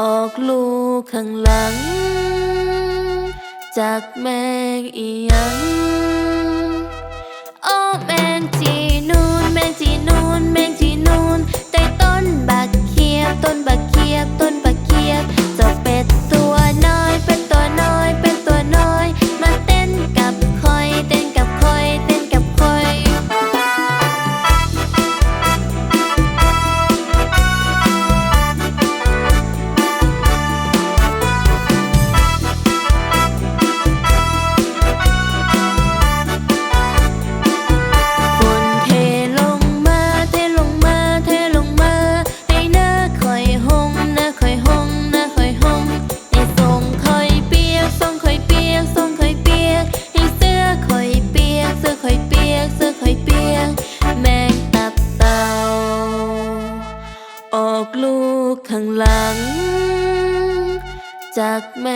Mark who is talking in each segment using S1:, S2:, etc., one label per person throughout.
S1: ออกลูกข้างหลัง จากแมงอียังโอ้แมงจีนูนแมงจีนูนแมงจีนูนใต้ต้นบักเขียบต้นบักเขียบต้น 我。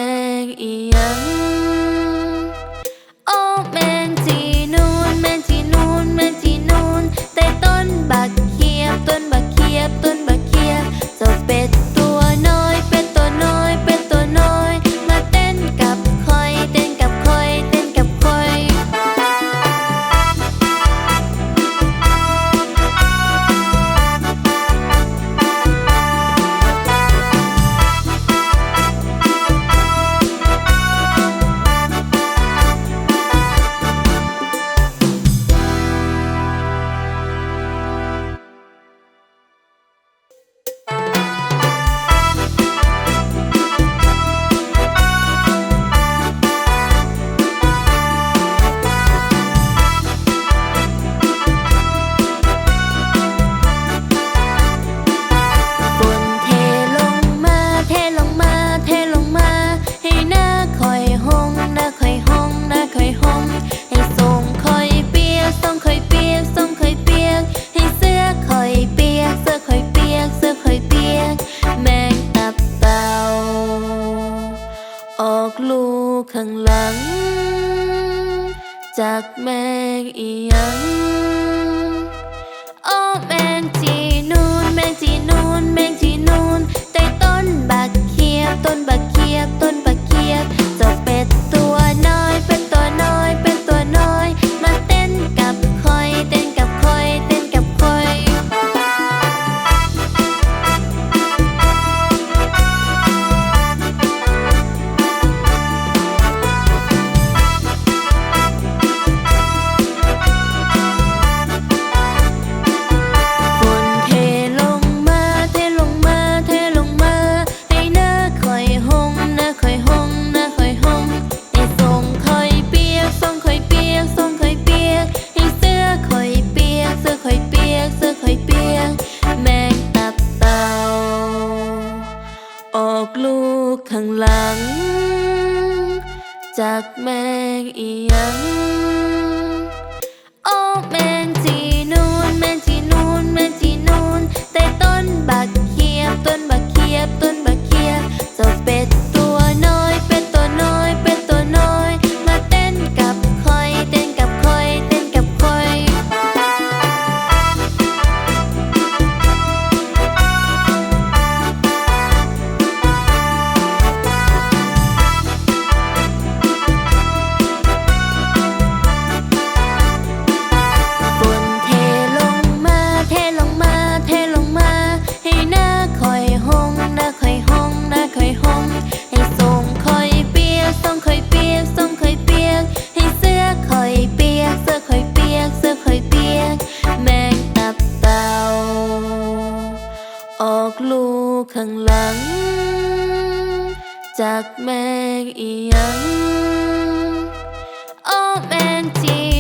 S1: อีหยังโอแมนที